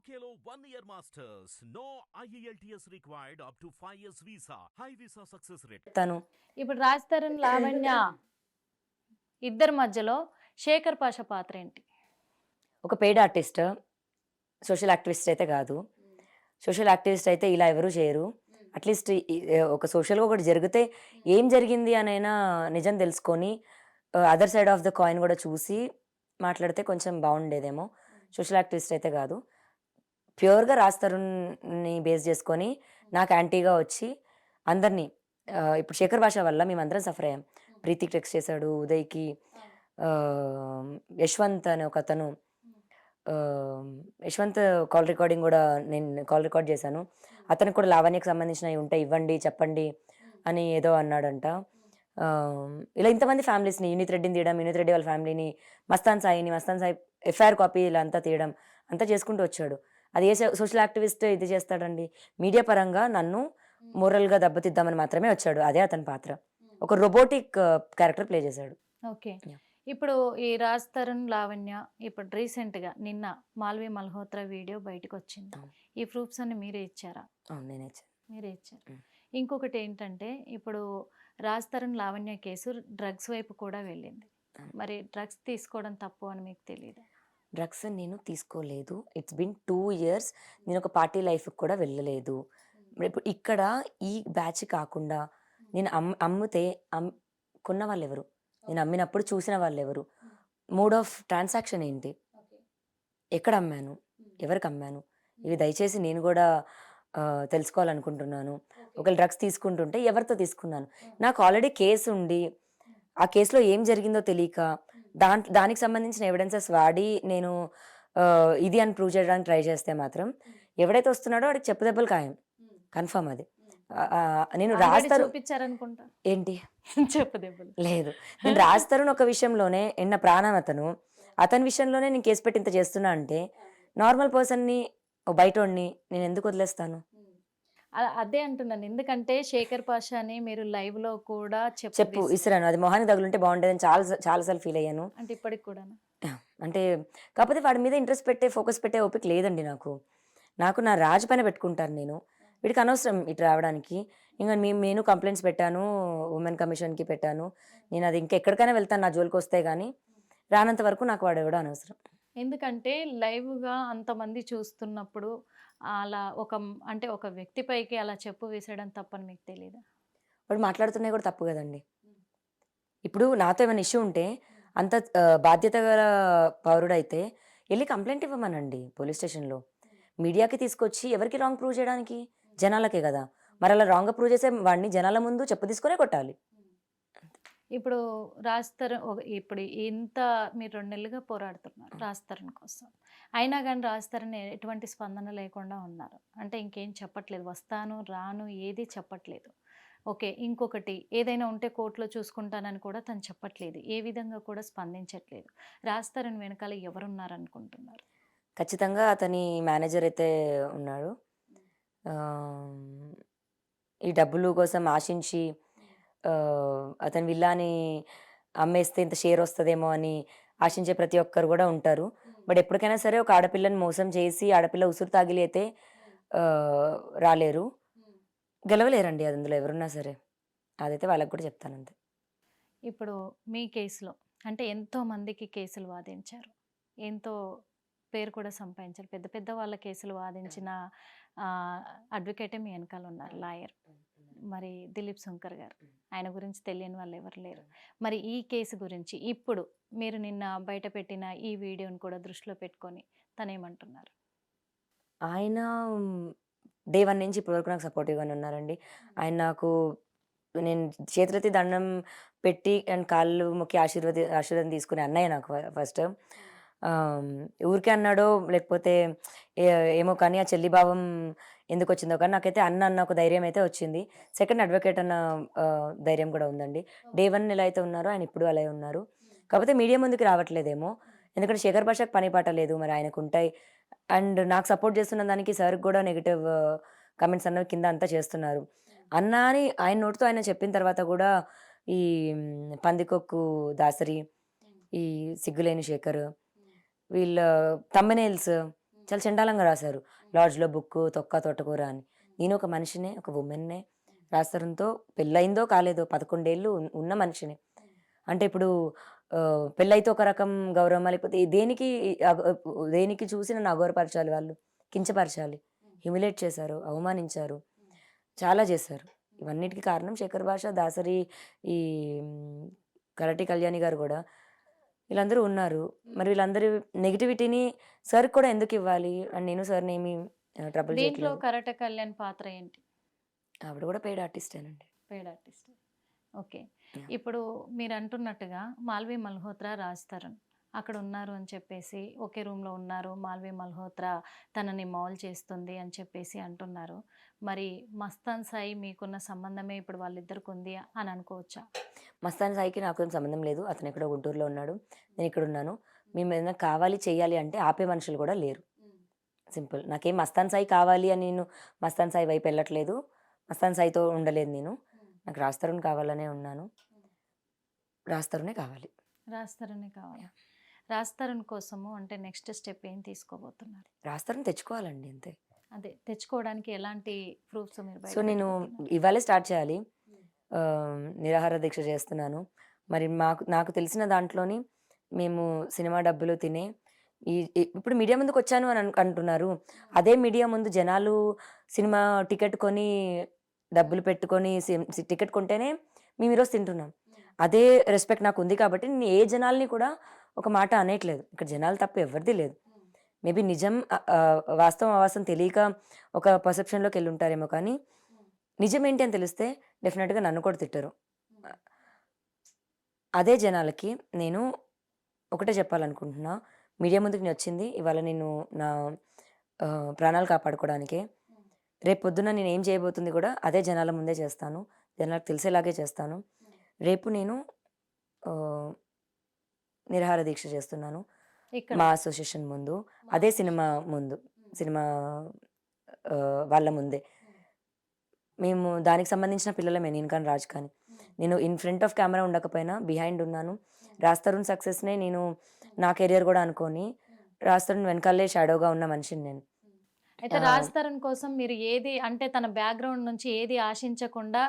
One year masters. No E IELTS required up to 5 years visa. High visa success rate. చెప్తాను ఇప్పుడు రాజ్ తరుణ్ లావణ్య ఇద్దరి మధ్యలో శేఖర్ పాష పాత్ర ఏంటి ఒక పెయిడ్ ఆర్టిస్ట్ సోషల్ యాక్టివిస్ట్ అయితే కాదు సోషల్ యాక్టివిస్ట్ అయితే ఇలా ఎవరు చేయరు అట్లీస్ట్ ఒక సోషల్గా ఒకటి జరిగితే ఏం జరిగింది అనైనా నిజం తెలుసుకొని other side of the coin కూడా చూసి మాట్లాడితే కొంచెం బాగుండేదేమో సోషల్ యాక్టివిస్ట్ అయితే కాదు ప్యూర్గా రాజ్ తరుణ్ని బేస్ చేసుకొని నాకు యాంటీగా వచ్చి అందరినీ ఇప్పుడు శేఖర్ భాష వల్ల మేమందరం సఫర్ అయ్యాం. ప్రీతికి టెక్స్ట్ చేశాడు ఉదయ్కి యశ్వంత్ అనే ఒక అతను యశ్వంత్ కాల్ రికార్డింగ్ కూడా నేను కాల్ రికార్డ్ చేశాను. అతనికి కూడా లావణ్యకి సంబంధించినవి ఉంటాయి ఇవ్వండి చెప్పండి అని ఏదో అన్నాడంట. ఇలా ఇంతమంది ఫ్యామిలీస్ని యూనిత్ రెడ్డిని తీయడం యూనిత్ రెడ్డి వాళ్ళ ఫ్యామిలీని మస్తాన్ సాయిని మస్తాన్ సాయి ఎఫ్ఐఆర్ కాపీ ఇలా అంతా తీయడం అంతా చేసుకుంటూ వచ్చాడు. అది ఏ సోషల్ యాక్టివిస్ట్ ఇది చేస్తాడండి. మీడియా పరంగా నన్ను మోరల్గా దెబ్బతిద్దామని మాత్రమే వచ్చాడు. అదే అతని పాత్ర. ఒక రోబోటిక్ క్యారెక్టర్ ప్లే చేశాడు. ఓకే. ఇప్పుడు ఈ రాజ్ తరుణ్ లావణ్య ఇప్పుడు రీసెంట్గా నిన్న మాల్వి మల్హోత్రా వీడియో బయటకు వచ్చింది. ఈ ప్రూఫ్స్ అన్ని మీరే ఇచ్చారా? నేనే ఇచ్చాను. మీరే ఇచ్చారు. ఇంకొకటి ఏంటంటే ఇప్పుడు రాజ్ తరుణ్ లావణ్య కేసు డ్రగ్స్ వైపు కూడా వెళ్ళింది. మరి డ్రగ్స్ తీసుకోవడం తప్పు అని మీకు తెలియదు డ్రగ్స్ నేను తీసుకోలేదు. ఇట్స్ బిన్ టూ ఇయర్స్ నేను ఒక పార్టీ లైఫ్కి కూడా వెళ్ళలేదు. ఇప్పుడు ఇక్కడ ఈ బ్యాచ్ కాకుండా నేను అమ్ అమ్మితే అమ్ కొన్న వాళ్ళు ఎవరు నేను అమ్మినప్పుడు చూసిన వాళ్ళు ఎవరు మోడ్ ఆఫ్ ట్రాన్సాక్షన్ ఏంటి? ఎక్కడ అమ్మాను? ఎవరికి అమ్మాను? ఇవి దయచేసి నేను కూడా తెలుసుకోవాలనుకుంటున్నాను. ఒకవేళ డ్రగ్స్ తీసుకుంటుంటే ఎవరితో తీసుకున్నాను? నాకు ఆల్రెడీ కేసు ఉండి ఆ కేసులో ఏం జరిగిందో తెలియక దాంట్ దానికి సంబంధించిన ఎవిడెన్సెస్ వాడి నేను ఇది అని ప్రూవ్ చేయడానికి ట్రై చేస్తే మాత్రం ఎవడైతే వస్తున్నాడో వాడికి చెప్పు దెబ్బలు ఖాయం. కన్ఫర్మ్ అది. నేను రాస్తారు ఏంటి? చెప్పు దెబ్బలు. లేదు. నేను రాస్తాను ఒక విషయంలోనే ఎన్న ప్రాణం అతను. అతని విషయంలోనే నేను కేసు పెట్టి ఇంత చేస్తున్నా అంటే నార్మల్ పర్సన్ని బయటోడిని నేను ఎందుకు వదిలేస్తాను? అదే అంటున్నాను. ఎందుకంటే శేఖర్ పాషాని మీరు లైవ్లో కూడా చెప్పు ఇసురాను అది మొహానికి తగులుంటే బాగుండేదని చాలా చాలాసార్లు ఫీల్ అయ్యాను. అంటే ఇప్పటికి కూడా అంటే కాకపోతే వాడి మీద ఇంట్రెస్ట్ పెట్టే ఫోకస్ పెట్టే ఓపిక లేదండి నాకు. నాకు నా రాజు పైన పెట్టుకుంటాను నేను. వీడికి అనవసరం ఇటు రావడానికి. ఇంకా మేము నేను కంప్లైంట్స్ పెట్టాను ఉమెన్ కమిషన్కి పెట్టాను. నేను అది ఇంకా ఎక్కడికైనా వెళ్తాను నా జోలికి వస్తే కానీ రానంత వరకు నాకు వాడు కూడా అనవసరం. ఎందుకంటే live గా అంతమంది చూస్తున్నప్పుడు అలా ఒక అంటే ఒక వ్యక్తిపైకి అలా చెప్పు వేసేయడం తప్పని మీకు తెలియదా వాడు మాట్లాడుతున్నాయి కూడా తప్పు కదండి. ఇప్పుడు నాతో ఏమైనా ఇష్యూ ఉంటే అంత బాధ్యత గల పౌరుడైతే వెళ్ళి కంప్లైంట్ ఇవ్వమనండి పోలీస్ స్టేషన్లో. మీడియాకి తీసుకొచ్చి ఎవరికి రాంగ్ ప్రూవ్ చేయడానికి? జనాలకే కదా. మరి అలా రాంగ్ ప్రూవ్ చేసే వాడిని జనాల ముందు చెప్పు తీసుకునే కొట్టాలి. ఇప్పుడు రాస్తారు ఇప్పుడు ఇంత మీరు రెండు నెలలుగా పోరాడుతున్నారు రాస్తారని కోసం. అయినా కానీ రాస్తారని ఎటువంటి స్పందన లేకుండా ఉన్నారు. అంటే ఇంకేం చెప్పట్లేదు. వస్తాను రాను ఏది చెప్పట్లేదు. ఓకే ఇంకొకటి ఏదైనా ఉంటే కోర్టులో చూసుకుంటానని కూడా తను చెప్పట్లేదు. ఏ విధంగా కూడా స్పందించట్లేదు. రాస్తారని వెనకాల ఎవరున్నారు అనుకుంటున్నారు? ఖచ్చితంగా అతని మేనేజర్ అయితే ఉన్నాడు. ఈ డబ్బులు కోసం ఆశించి అతని విల్లాని అమ్మేస్తే ఇంత షేర్ వస్తుందేమో అని ఆశించే ప్రతి ఒక్కరు కూడా ఉంటారు. బట్ ఎప్పటికైనా సరే ఒక ఆడపిల్లని మోసం చేసి ఆడపిల్ల ఉసురు తాగిలి అయితే ఆ, రాలేరు. గెలవలేరండి అది అందులో ఎవరున్నా సరే. అదైతే వాళ్ళకి కూడా చెప్తాను అంతే. ఇప్పుడు మీ కేసులో అంటే ఎంతో మందికి కేసులు వాదించారు. ఎంతో పేరు కూడా సంపాదించారు. పెద్ద పెద్ద వాళ్ళ కేసులు వాదించిన అడ్వకేటే మీ వెనకాల ఉన్నారు లాయర్. మరి దిలీప్ శంకర్ గారు. ఆయన గురించి తెలియని వాళ్ళు ఎవరు లేరు. మరి ఈ కేసు గురించి ఇప్పుడు మీరు నిన్న బయట పెట్టిన ఈ వీడియోని కూడా దృష్టిలో పెట్టుకొని తనేమంటున్నారు? ఆయన డే వన్ నుంచి ఇప్పటివరకు నాకు సపోర్టివ్గానే ఉన్నారండి. ఆయన నాకు నేను చేతులెత్తి దండం పెట్టి అండ్ కాళ్ళు మొక్కి ఆశీర్వది ఆశీర్వాదం తీసుకునే అన్నయ్య నాకు ఫస్ట్ ఊరికే అన్నాడో లేకపోతే ఏ- ఏమో కానీ ఆ చెల్లి భావం ఎందుకు వచ్చిందో కానీ నాకైతే అన్న అన్న ఒక ధైర్యం అయితే వచ్చింది. సెకండ్ అడ్వకేట్ అన్న ధైర్యం కూడా ఉందండి. డే వన్ ఎలా అయితే ఉన్నారో ఆయన ఇప్పుడు అలాగే ఉన్నారు. కాకపోతే మీడియా ముందుకు రావట్లేదేమో. ఎందుకంటే శేఖర్ భాషకు పని పాట లేదు మరి ఆయనకు ఉంటాయి అండ్ నాకు సపోర్ట్ చేస్తున్న దానికి సార్ కూడా నెగిటివ్ కమెంట్స్ అన్నవి కింద అంతా చేస్తున్నారు. అన్న అని ఆయన నోటితో ఆయన చెప్పిన తర్వాత కూడా ఈ పందికొక్కు దాసరి ఈ సిగ్గులేని శేఖర్ వీళ్ళ తమ్మనేల్స్ చాలా చండాలంగా రాశారు. లాడ్జ్లో బుక్ తొక్క తోటకూర అని. నేను ఒక మనిషినే ఒక ఉమెన్నే రాస్తారంతో పెళ్ళయిందో కాలేదో పదకొండేళ్ళు ఉన్న మనిషినే. అంటే ఇప్పుడు పెళ్ళైతే ఒక రకం గౌరవం లేకపోతే దేనికి దేనికి చూసి నన్ను అగౌరపరచాలి వాళ్ళు? కించపరచాలి. హ్యూమిలేట్ చేశారు అవమానించారు. చాలా చేశారు. ఇవన్నిటికీ కారణం శేఖర్ భాష దాసరి ఈ కరటి కళ్యాణి గారు కూడా. వీళ్ళందరూ ఉన్నారు. మరి వీళ్ళందరి నెగిటివిటీని సార్ కూడా ఎందుకు ఇవ్వాలి? అండ్ నేను సార్ని ఏమి ట్రబుల్ దీంట్లో కరట కళ్యాణ్ పాత్ర ఏంటి? ఆవిడ కూడా పెయిడ్ ఆర్టిస్టేనండి పేడ్ ఆర్టిస్ట్ ఓకే. ఇప్పుడు మీరు అంటున్నట్టుగా మాల్వి మల్హోత్రా రాజ్ తరుణ్ అక్కడ ఉన్నారు అని చెప్పేసి ఒకే రూమ్లో ఉన్నారు. మాల్వి మల్హోత్రా తనని మౌల్ చేస్తుంది అని చెప్పేసి అంటున్నారు. మరి మస్తాన్ సాయి మీకున్న సంబంధమే ఇప్పుడు వాళ్ళిద్దరికి ఉంది అని అనుకోవచ్చా? మస్తాన్ సాయికి నాకు సంబంధం లేదు. అతను ఎక్కడో గుంటూరులో ఉన్నాడు. నేను ఇక్కడ ఉన్నాను. మేము ఏదైనా కావాలి చేయాలి అంటే ఆపే మనుషులు కూడా లేరు. సింపుల్. నాకేం మస్తాన్ సాయి కావాలి అని నేను మస్తాన్ సాయి వైపు వెళ్ళట్లేదు. మస్తాన్ సాయితో ఉండలేదు నేను. నాకు రాస్తరుణ్ కావాలనే ఉన్నాను. రాస్తరుణే కావాలి. రాజ్ తరుణే కావాలి. రాజ్ తరుణ్ కోసము అంటే నెక్స్ట్ స్టెప్ ఏం తీసుకోబోతున్నారు? రాస్తరుణ్ తెచ్చుకోవాలండి అంతే. అదే తెచ్చుకోవడానికి ఎలాంటి ప్రూఫ్స్ మీరు సో నేను? ఇవాళే స్టార్ట్ చేయాలి. నిరాహార దీక్ష చేస్తున్నాను. మరి మాకు నాకు తెలిసిన దాంట్లోని మేము సినిమా డబ్బులు తినే ఈ ఇప్పుడు మీడియా ముందుకు వచ్చాను అని అంటున్నారు. అదే మీడియా ముందు జనాలు సినిమా టికెట్ కొని డబ్బులు పెట్టుకొని టికెట్ కొంటేనే మేము ఈరోజు తింటున్నాం. అదే రెస్పెక్ట్ నాకు ఉంది కాబట్టి నేను ఏ జనాల్ని కూడా ఒక మాట అనేట్లేదు. ఇక్కడ జనాలు తప్ప ఎవరిది లేదు. మేబీ నిజం వాస్తవం అవాసం తెలియక ఒక పర్సెప్షన్లోకి వెళ్ళి ఉంటారేమో కానీ నిజం ఏంటి అని తెలిస్తే డెఫినెట్గా నన్ను కూడా తిట్టరు. అదే జనాలకి నేను ఒకటే చెప్పాలనుకుంటున్నా. మీడియా ముందుకు నేను వచ్చింది. ఇవాళ నేను నా ప్రాణాలు కాపాడుకోవడానికే. రేపు పొద్దున నేను ఏం చేయబోతుంది కూడా అదే జనాల ముందే చేస్తాను. జనాలకు తెలిసేలాగే చేస్తాను. రేపు నేను నిరాహార దీక్ష చేస్తున్నాను. మా అసోసియేషన్ ముందు. అదే సినిమా ముందు. సినిమా వాళ్ళ ముందే. మేము దానికి సంబంధించిన పిల్లలమే. నేను కానీ రాజ్ కానీ. నేను ఇన్ ఫ్రంట్ ఆఫ్ కెమెరా ఉండకపోయినా బిహైండ్ ఉన్నాను. రాజ్ తరుణ్ సక్సెస్నే నేను నా కెరియర్ కూడా అనుకొని రాజ్ తరుణ్ వెనకాలే షాడోగా ఉన్న మనిషిని నేను. అయితే రాజ్ తరుణ్ కోసం మీరు ఏది అంటే తన బ్యాక్గ్రౌండ్ నుంచి ఏది ఆశించకుండా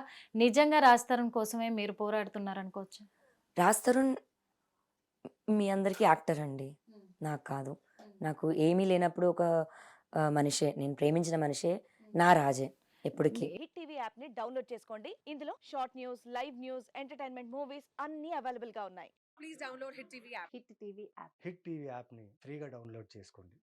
నిజంగా రాజ్ తరుణ్ కోసమే మీరు పోరాడుతున్నారు అనుకోవచ్చు రాజ్ తరుణ్ మీ అందరికీ యాక్టర్ అండి. నాకు కాదు. నాకు ఏమీ లేనప్పుడు ఒక మనిషే నేను ప్రేమించిన మనిషే నా రాజే ఎప్పటికీ. హిట్ టీవీ యాప్ని డౌన్లోడ్ చేసుకోండి. ఇందులో short news live news entertainment movies అన్ని అవైలబుల్గా ఉన్నాయి. please download Hit TV app. Hit TV app. Hit TV యాప్ని ఫ్రీగా డౌన్లోడ్ చేసుకోండి.